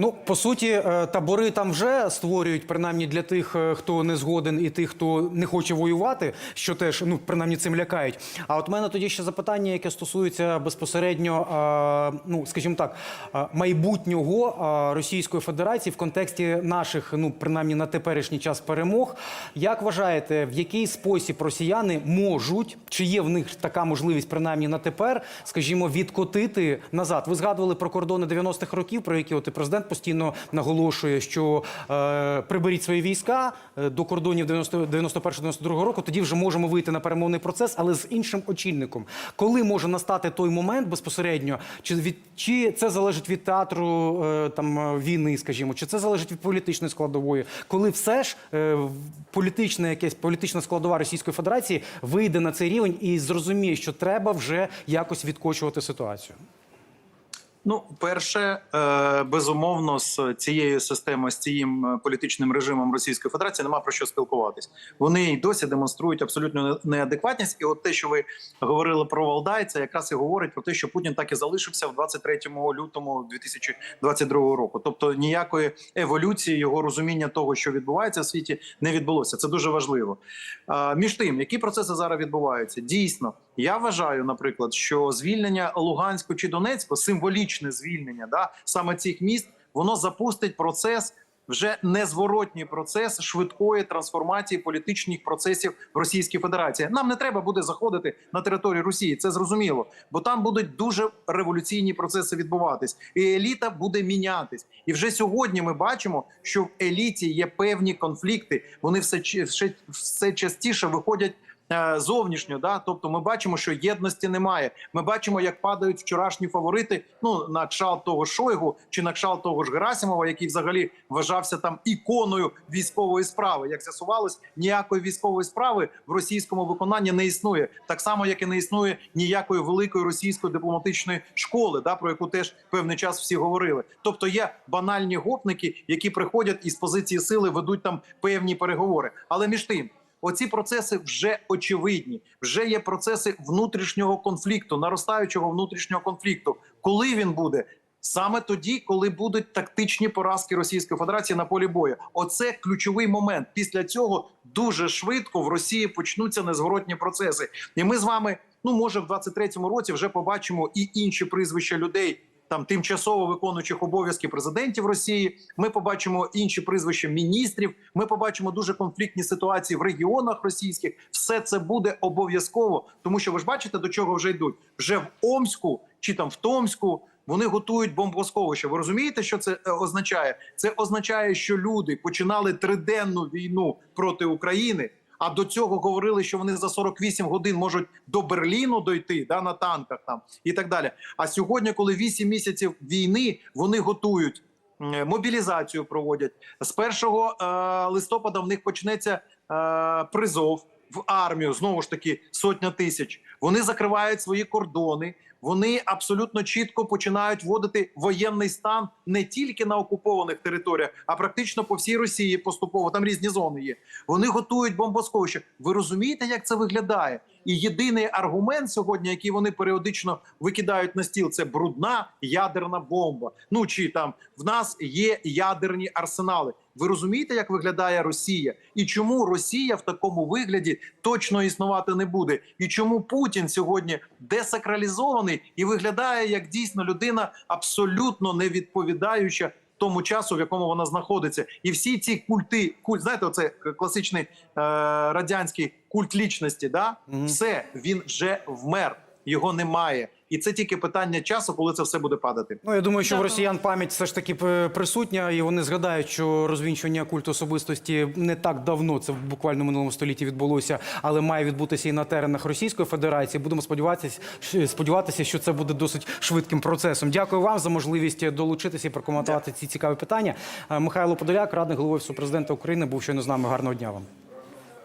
Ну, по суті, е, табори там вже створюють, принаймні для тих, е, хто не згоден, і тих, хто не хоче воювати, що теж ну принаймні цим лякають. А от мене тоді ще запитання, яке стосується безпосередньо, е, ну скажімо так, майбутнього Російської Федерації в контексті наших, ну принаймні на теперішній час перемог. Як вважаєте, в який спосіб росіяни можуть, чи є в них така можливість, принаймні на тепер, скажімо, відкотити назад? Ви згадували про кордони 90-х років, про які от і президент постійно наголошує, що е, приберіть свої війська е, до кордонів 90 91-92 року. Тоді вже можемо вийти на перемовний процес, але з іншим очільником. Коли може настати той момент безпосередньо, чи від чи це залежить від театру е, там е, війни, скажімо, чи це залежить від політичної складової, коли все ж е, політична якась політична складова Російської Федерації вийде на цей рівень і зрозуміє, що треба вже якось відкочувати ситуацію. Ну, перше, е, безумовно, з цією системою, з цим е, політичним режимом Російської Федерації нема про що спілкуватись. Вони й досі демонструють абсолютну неадекватність. І от те, що ви говорили про Валдай, це якраз і говорить про те, що Путін так і залишився в 23 лютому 2022 року. Тобто ніякої еволюції його розуміння того, що відбувається в світі, не відбулося. Це дуже важливо. Між тим, які процеси зараз відбуваються, дійсно. Я вважаю, наприклад, що звільнення Луганську чи Донецьку, символічне звільнення, да, саме цих міст, воно запустить процес. Вже незворотній процес швидкої трансформації політичних процесів в Російській Федерації. Нам не треба буде заходити на територію Росії, це зрозуміло, бо там будуть дуже революційні процеси відбуватись, і еліта буде мінятись. І вже сьогодні ми бачимо, що в еліті є певні конфлікти. Вони все все частіше виходять зовнішньо. Да? Тобто ми бачимо, що єдності немає. Ми бачимо, як падають вчорашні фаворити. Ну на кшалт того Шойгу чи на кшалт того ж Герасимова, який взагалі вважався там іконою військової справи. Як з'ясувалось, ніякої військової справи в російському виконанні не існує. Так само, як і не існує ніякої великої російської дипломатичної школи, да про яку теж певний час всі говорили. Тобто є банальні гопники, які приходять із позиції сили, ведуть там певні переговори. Але між тим. Оці процеси вже очевидні. Вже є процеси внутрішнього конфлікту, наростаючого внутрішнього конфлікту. Коли він буде? Саме тоді, коли будуть тактичні поразки Російської Федерації на полі бою, оце ключовий момент. Після цього дуже швидко в Росії почнуться незворотні процеси. І ми з вами, ну може, в 23-му році вже побачимо і інші прізвища людей, там тимчасово виконуючих обов'язки президентів Росії. Ми побачимо інші прізвища міністрів. Ми побачимо дуже конфліктні ситуації в регіонах російських. Все це буде обов'язково, тому що ви ж бачите, до чого вже йдуть. Вже в Омську чи там в Томську. Вони готують бомбосховище. Ви розумієте, що це е, означає? Це означає, що люди починали триденну війну проти України. А до цього говорили, що вони за 48 годин можуть до Берліну дойти да, на танках там і так далі. А сьогодні, коли 8 місяців війни, вони готують мобілізацію, проводять з 1 е, листопада. В них почнеться е, призов в армію. Знову ж таки, сотня тисяч. Вони закривають свої кордони. Вони абсолютно чітко починають вводити воєнний стан не тільки на окупованих територіях, а практично по всій Росії поступово. Там різні зони є. Вони готують бомбосховище. Ви розумієте, як це виглядає? І єдиний аргумент сьогодні, який вони періодично викидають на стіл, це брудна ядерна бомба. Ну чи там в нас є ядерні арсенали. Ви розумієте, як виглядає Росія, і чому Росія в такому вигляді точно існувати не буде, і чому Путін сьогодні десакралізований і виглядає як дійсно людина абсолютно не відповідаюча тому часу, в якому вона знаходиться, і всі ці культи, культ, знаєте, оце класичний е, радянський культ лічності, да? Мгм. все він вже вмер, його немає, і це тільки питання часу, коли це все буде падати. Ну я думаю, що в росіян пам'ять все ж таки е, присутня, і вони згадають, що розвінчування культу особистості не так давно, це буквально в минулому столітті відбулося, але має відбутися і на теренах Російської Федерації. Будемо сподіватися, сподіватися, що це буде досить швидким процесом. Дякую вам за можливість долучитися і прокоментувати ці цікаві питання. Е, Михайло Подоляк, радник голови Офісу президента України, був щойно з нами. Гарного дня вам.